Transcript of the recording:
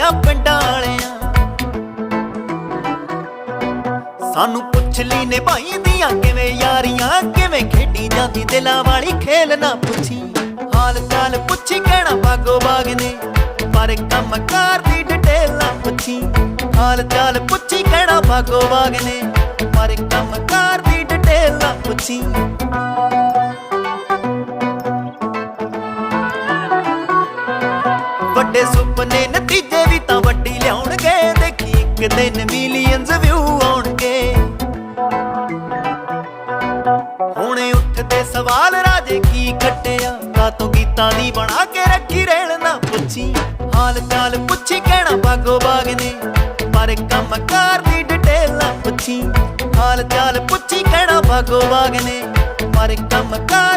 ਆ ਪਿੰਡਾਂ ਵਾਲਿਆਂ। ਸਾਨੂੰ ਪੁੱਛ ਲਈ ਨੇ ਭਾਈ ਦੀਆਂ ਕਿਵੇਂ ਯਾਰੀਆਂ, ਕਿਵੇਂ ਖੇਡੀ ਜਾਂਦੀ ਦਿਲਾਂ ਵਾਲੀ ਖੇਲ ਨਾ ਪੁੱਛੀ। ਹਾਲ ਚਾਲ ਪੁੱਛੀ ਕਹਿਣਾ ਬਾਗੋ ਬਾਗ ਨੇ, ਪਰ ਕੰਮ ਕਾਰ ਦੀ ਡਿਟੇਲ ਨਾ ਪੁੱਛੀ। ਹਾਲ ਚਾਲ ਪੁੱਛੀ ਕਹਿਣਾ ਬਾਗੋ ਬਾਗ ਨੇ, ਪਰ ਕੰਮ ਵੱਡੇ ਸੁਪਨੇ ਨਤੀਜੇ ਵੀ ਤਾਂ ਵੱਡੀ ਲਿਆਉਣਗੇ। ਦੇਖੀ ਇੱਕ ਦਿਨ ਮਿਲੀਅਨਸ ਵਿਊ ਆਉਣਗੇ। ਹੁਣੇ ਉੱਠਦੇ ਸਵਾਲ, ਰਾਜੇ ਕੀ ਖੱਟਿਆ? ਕਾਤੋਂ ਗੀਤਾਂ ਦੀ ਬਣਾ ਕੇ ਰੱਖੀ ਰਹਿਣ ਨਾ ਪੁੱਛੀ। ਹਾਲ ਚਾਲ ਪੁੱਛੀ ਕਹਿਣਾ ਬਾਗੋ ਬਾਗ ਨੇ। ਪਰ ਕੰਮ ਕਾਰ ਦੀ ਡਿਟੇਲ ਨਾ ਪੁੱਛੀ। ਹਾਲ ਚਾਲ ਪੁੱਛੀ ਕਹਿਣਾ ਬਾਗੋ ਬਾਗ ਨੇ। ਪਰ ਕੰਮ ਕਾਰ